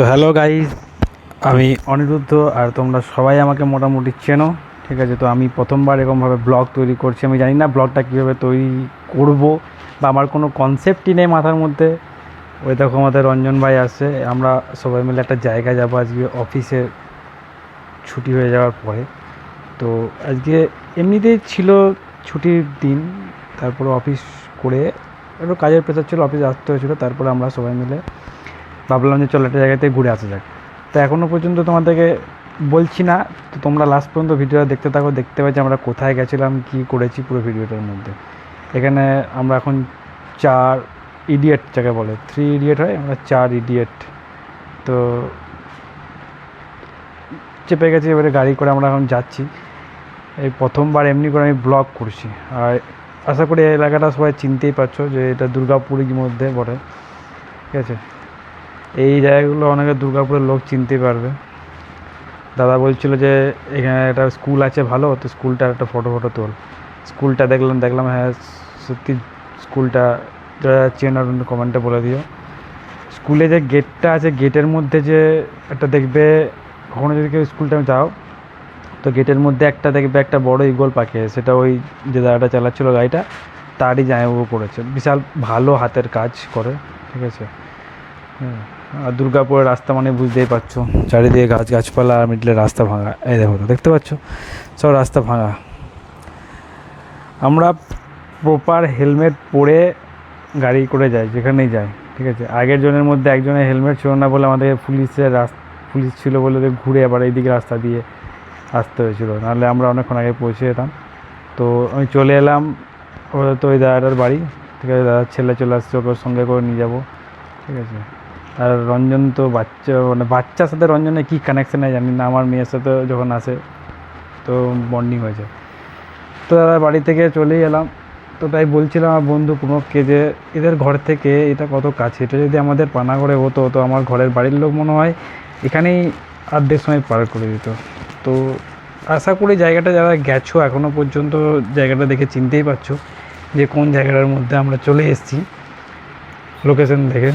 তো hello guys আমি অনিরুদ্ধ আর তোমরা সবাই আমাকে মোটামুটি চেনো, ঠিক আছে? তো আমি প্রথমবার এরকমভাবে ব্লগ তৈরি করছি। আমি জানি না ব্লগটা কীভাবে তৈরি করব বা আমার কোনো কনসেপ্টই নেই মাথার মধ্যে। ওই দেখো আমাদের রঞ্জন ভাই আসছে আমরা সবাই মিলে একটা জায়গা যাব আজকে অফিসে ছুটি হয়ে যাওয়ার পরে। তো আজকে এমনিতেই ছিল ছুটির দিন, তারপরে অফিস করে একটু কাজের প্রেশার ছিল অফিসে আসতে হয়েছিলো, তারপরে আমরা সবাই মিলে ভাবলাম যে চলো একটা জায়গাতে ঘুরে আসা যাক। তো এখনও পর্যন্ত তোমাদেরকে বলছি না, তো তোমরা লাস্ট পর্যন্ত ভিডিওটা দেখতে থাকো, দেখতে পাচ্ছি আমরা কোথায় গেছিলাম, কি করেছি পুরো ভিডিওটার মধ্যে। এখানে আমরা এখন চার ইডিয়েট যাকে বলে থ্রি ইডিয়েট হয়, আমরা চার ইডিয়েট তো চেপে গেছি, এবারে গাড়ি করে আমরা এখন যাচ্ছি। এই প্রথমবার এমনি করে আমি ব্লগ করছি। আর আশা করি এই এলাকাটা সবাই চিনতেই পারছ যে এটা দুর্গাপুরের মধ্যে পড়ে ঠিক আছে? এই জায়গাগুলো অনেকে দুর্গাপুরের লোক চিনতে পারবে। দাদা বলছিল যে, এখানে একটা স্কুল আছে ভালো, তো স্কুলটার একটা ফটো ফটো তোল। স্কুলটা দেখলাম দেখলাম হ্যাঁ সত্যি স্কুলটা যারা চেনার কমেন্টে বলে দিও। স্কুলে যে গেটটা আছে গেটের মধ্যে যে একটা দেখবে, কখনো যদি কেউ স্কুলটা যাও, তো গেটের মধ্যে একটা দেখবে একটা বড় ইগল পাখি সেটা ওই যে দাদাটা চালাচ্ছিল গাড়িটা, তারই জামাইবাবু করেছে বিশাল ভালো হাতের কাজ করে, ঠিক আছে? হ্যাঁ। আর দুর্গাপুরের রাস্তা মানে বুঝতেই পারছ। চারিদিকে গাছ গাছপালা আর মিডলে রাস্তা ভাঙা। এই দেখো, দেখতে পাচ্ছ? সব রাস্তা ভাঙা। আমরা প্রপার হেলমেট পরে গাড়ি করে যাই, যেখানেই যাই, ঠিক আছে? আগের জনের মধ্যে একজনের হেলমেট ছিল না বলে আমাদের পুলিশের রাস, পুলিশ ছিল বলে ওদের ঘুরে আবার এইদিকে রাস্তা দিয়ে আসতে হয়েছিল। নাহলে আমরা অনেকক্ষণ আগে পৌঁছে যেতাম। তো আমি চলে এলাম ওদের তো ওই দাদাটার বাড়ি। ঠিক আছে, দাদার ছেলে চলে আসছে, ওকে সঙ্গে করে নিয়ে যাব। ঠিক আছে? আর রঞ্জন তো বাচ্চা মানে বাচ্চার সাথে রঞ্জনের কী কানেকশান হয় জানি না, আমার মেয়ের সাথে যখন আসে তো বন্ডিং হয়েছে। তো দাদা বাড়ি থেকে চলেই এলাম। তো তাই বলছিলাম আমার বন্ধু প্রণবকে যে এদের ঘর থেকে এটা কত কাছে? এটা যদি আমাদের পানাগড়ে হতো, তো আমার ঘরের বাড়ির লোক মনে হয় এখানেই অর্ধেক সময় পার করে দিত। তো আশা করি জায়গাটা যারা গেছো এখনও পর্যন্ত জায়গাটা দেখে চিনতেই পারছ যে কোন জায়গাটার মধ্যে আমরা চলে এসেছি। লোকেশন দেখে।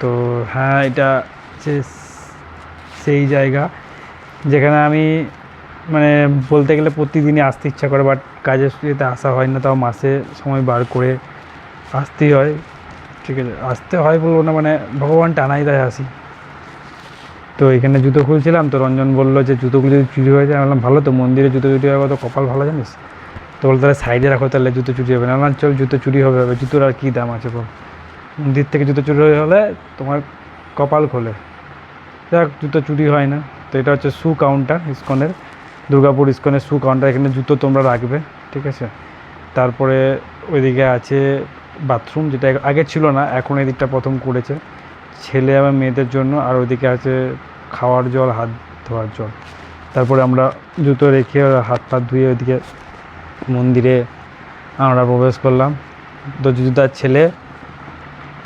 তো হ্যাঁ এটা হচ্ছে সেই জায়গা যেখানে আমি মানে বলতে গেলে প্রতিদিনই আসতে ইচ্ছা করে বাট কাজের সুবিধা আসা হয় না, তাও মাসে সময় বার করে আসতেই হয়। ঠিক আছে, আসতে হয় বলব না মানে ভগবান টানাই দেয় আসি। তো এখানে জুতো খুলছিলাম, তো রঞ্জন বলল যে জুতোগুলো যদি চুরি হয়ে যায় বললাম, ভালো তো, মন্দিরে জুতো চুরি হবে, তো কপাল ভালো জানিস? তো বলতো তাহলে সাইডে রাখো, তাহলে জুতো চুরি হবে। না চল, জুতো চুরি হবে হবে জুতোর আর কী দাম আছে বল? মন্দির থেকে জুতো চুরি হয়ে হলে তোমার কপাল খোলে। যাক, জুতো চুরি হয় না। তো এটা হচ্ছে শু কাউন্টার ইস্কনের, দুর্গাপুর ইস্কনের শু কাউন্টার এখানে জুতো তোমরা রাখবে, ঠিক আছে? তারপরে ওইদিকে আছে বাথরুম যেটা আগে ছিল না, এখন এই দিকটা প্রথম করেছে। ছেলে এবং মেয়েদের জন্য, আর ওইদিকে আছে খাওয়ার জল, হাত ধোয়ার জল। তারপরে আমরা জুতো রেখে হাত পা ধুয়ে ওইদিকে মন্দিরে আমরা প্রবেশ করলাম। তো জুতার ছেলে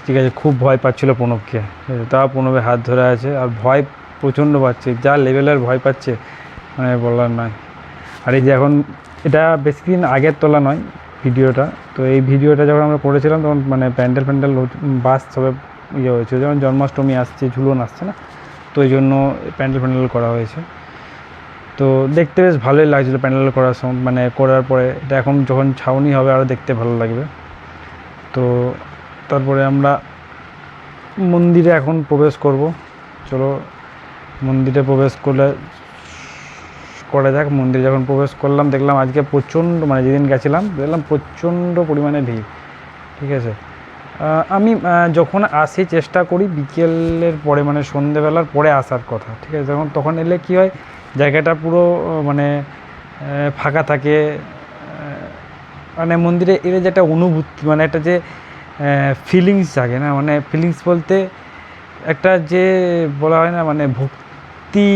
ঠিক আছে, খুব ভয় পাচ্ছিল প্রণবকে। তাও প্রণবের হাত ধরে আছে আর ভয় প্রচণ্ড পাচ্ছে। যা লেভেলের ভয় পাচ্ছে মানে বলার নয়। আর এই যে এখন, এটা বেশি দিন আগের তোলা নয় ভিডিওটা। তো এই ভিডিওটা যখন আমরা করেছিলাম, তখন মানে প্যান্ডেল প্যান্ডেল বাস সবে ইয়ে হয়েছে যেমন জন্মাষ্টমী আসছে, ঝুলন আসছে না? তো এই জন্য প্যান্ডেল প্যান্ডেল করা হয়েছে। তো দেখতে বেশ ভালোই লাগছিল প্যান্ডেল করার সময় মানে করার পরে। এটা এখন যখন ছাউনি হবে আরও দেখতে ভালো লাগবে। তো তারপরে আমরা মন্দিরে এখন প্রবেশ করব। চলো, মন্দিরে প্রবেশ করলে করা যাক। মন্দিরে যখন প্রবেশ করলাম, দেখলাম আজকে প্রচণ্ড মানে যেদিন গেছিলাম, দেখলাম প্রচণ্ড পরিমাণে ভিড়, ঠিক আছে? আমি যখন আসি, চেষ্টা করি বিকেলের পরে মানে সন্ধেবেলার পরে আসার কথা, ঠিক আছে? যখন, তখন এলে কি হয়, জায়গাটা পুরো মানে ফাঁকা থাকে। মানে মন্দিরে এলে যে একটা অনুভূতি মানে একটা যে ফিলিংস জাগে না। মানে ফিলিংস বলতে একটা যে বলা হয় না মানে ভক্তি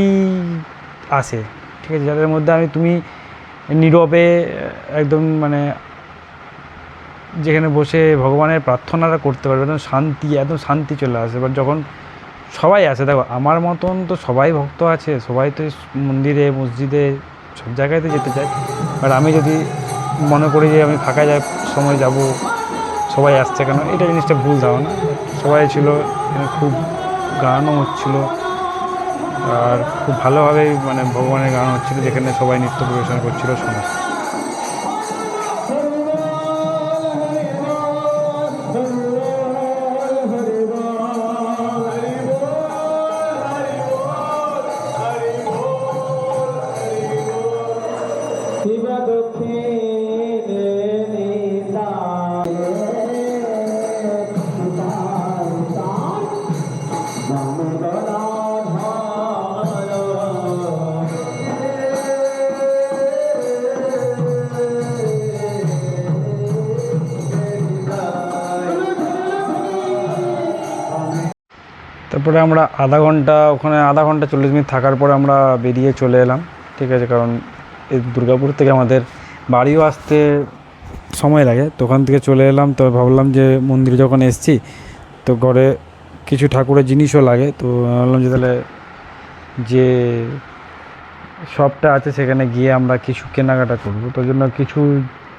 আসে ঠিক আছে? যাদের মধ্যে আমি, তুমি নীরবে, একদম মানে যেখানে বসে ভগবানের প্রার্থনাটা করতে পারবে, একদম শান্তি একদম শান্তি চলে আসে। এবার যখন সবাই আসে, দেখো, আমার মতন তো সবাই ভক্ত আছে, সবাই তো মন্দিরে, মসজিদে, সব জায়গাতে যেতে চায়। আর আমি যদি মনে করি যে আমি ফাঁকা যায় সময় যাব সবাই আসছে কেন? এটা জিনিসটা ভুল ধারণা। সবাই ছিল, এখানে খুব গানও হচ্ছিল, আর খুব ভালোভাবেই মানে ভগবানের গান হচ্ছিল, যেখানে সবাই নৃত্য পরিবেশন করছিল শোনা তারপরে আমরা আধা ঘণ্টা, ওখানে আধা ঘণ্টা চল্লিশ মিনিট থাকার পরে আমরা বেরিয়ে চলে এলাম, ঠিক আছে? কারণ এই দুর্গাপুর থেকে আমাদের বাড়িও আসতে সময় লাগে, তো ওখান থেকে চলে এলাম। তো ভাবলাম যে মন্দিরে যখন এসছি, তো ঘরে কিছু ঠাকুরের জিনিসও লাগে, তো ভাবলাম যে তাহলে যে শপটা আছে সেখানে গিয়ে আমরা কিছু কেনাকাটা করব। তো জন্য কিছু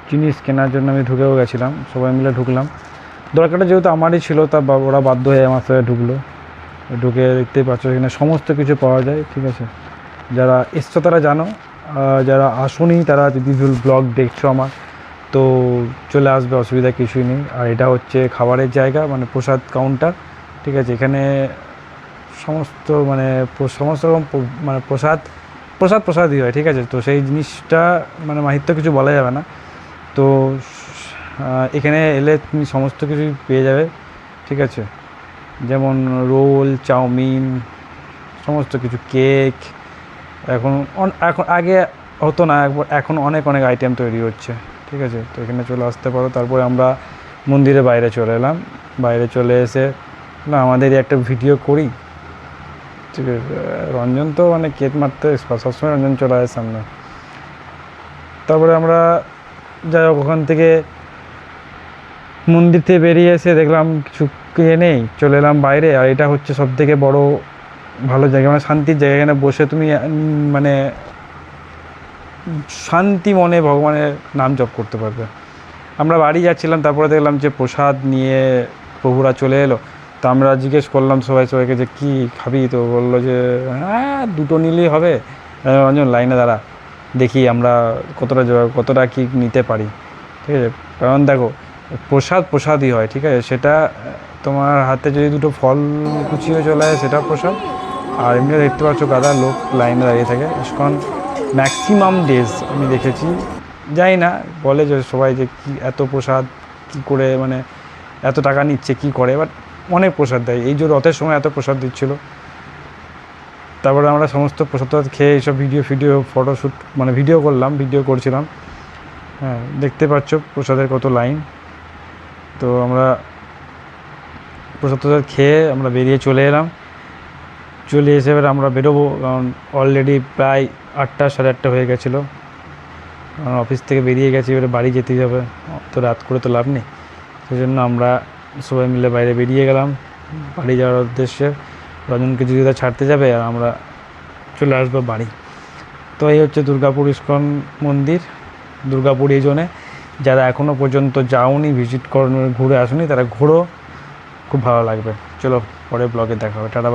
জিনিস কেনার জন্য আমি ঢুকেও গেছিলাম, সবাই মিলে ঢুকলাম। দরকারটা যেহেতু আমারই ছিল, তা ওরা বাধ্য হয়ে আমার সাথে ঢুকলো। ঢুকে দেখতেই পাচ্ছ, এখানে সমস্ত কিছু পাওয়া যায়, ঠিক আছে? যারা এসছো তারা জানো যারা আসুনি তারা যদি ব্লগ দেখছ আমার, তো চলে আসবে, অসুবিধা কিছুই নেই। আর এটা হচ্ছে খাবারের জায়গা মানে প্রসাদ কাউন্টার ঠিক আছে? এখানে সমস্ত মানে সমস্ত রকম মানে প্রসাদ প্রসাদ প্রসাদই হয়, ঠিক আছে? তো সেই জিনিসটা মানে মাহিত্য কিছু বলা যাবে না। তো এখানে এলে তুমি সমস্ত কিছুই পেয়ে যাবে, ঠিক আছে? যেমন রোল, চাউমিন, সমস্ত কিছু, কেক, এখন এখন আগে হতো না, একবার এখন অনেক অনেক আইটেম তৈরি হচ্ছে, ঠিক আছে? তো এখানে চলে আসতে পারো। তারপরে আমরা মন্দিরের বাইরে চলে এলাম। বাইরে চলে এসে, না আমাদের একটা ভিডিও করি। ঠিক আছে? রঞ্জন তো মানে কেক মারতে সবসময় রঞ্জন চলে আসে সামনে। তারপরে আমরা যাই হোক, ওখান থেকে মন্দির থেকে বেরিয়ে এসে দেখলাম কিছু কে নেই চলে এলাম বাইরে। আর এটা হচ্ছে সব থেকে বড় ভালো জায়গা। মানে শান্তির জায়গা। এখানে বসে তুমি মানে শান্তি মনে ভগবানের নাম জপ করতে পারবে। আমরা বাড়ি যাচ্ছিলাম, তারপরে দেখলাম যে প্রসাদ নিয়ে প্রভুরা চলে এলো। তো আমরা জিজ্ঞেস করলাম সবাই, সবাইকে যে কী খাবি? তো বলল যে হ্যাঁ দুটো নিলেই হবে। রঞ্জন লাইনে দাঁড়া। দেখি আমরা কতটা কতটা কি নিতে পারি। ঠিক আছে? কারণ দেখো প্রসাদ প্রসাদই হয়, ঠিক আছে? সেটা তোমার হাতে যদি দুটো ফল কুচিয়ে চলে আসে, সেটা প্রসাদ। আর এমনি দেখতে পাচ্ছ গাদা লোক লাইনে দাঁড়িয়ে থাকে। ইস্কন ম্যাক্সিমাম ডেজ আমি দেখেছি। যাই না, বলে যে সবাই যে কী এত প্রসাদ, কী করে মানে এত টাকা নিচ্ছে, কি করে বাট অনেক প্রসাদ দেয়। এই যে রথের সময় এত প্রসাদ দিচ্ছিল। তারপরে আমরা সমস্ত প্রসাদ খেয়ে এইসব ভিডিও ফিডিও ফটোশ্যুট মানে ভিডিও করলাম ভিডিও করছিলাম। হ্যাঁ দেখতে পাচ্ছ প্রসাদের কত লাইন তো আমরা প্রসাদ টসাদ খেয়ে আমরা বেরিয়ে চলে এলাম। চলে এসে এবার আমরা বেরোবো, কারণ অলরেডি প্রায় আটটা, সাড়ে আটটা হয়ে গেছিল। কারণ অফিস থেকে বেরিয়ে গেছি, এবারে বাড়ি যেতেই হবে তো রাত করে তো লাভ নেই। সেই জন্য আমরা সবাই মিলে বাইরে বেরিয়ে গেলাম। বাড়ি যাওয়ার উদ্দেশ্যে রজনকে যদি ছাড়তে যাবে, আর আমরা চলে আসব বাড়ি। তো এই হচ্ছে দুর্গাপুর ইস্কন মন্দির, দুর্গাপুর এই জন্যে যারা এখনও পর্যন্ত যাওনি ভিজিট করো ঘুরে আসুনি, তারা ঘুরো। খুব ভালো লাগবে। চলো পরে ব্লগে দেখা হবে। টাটা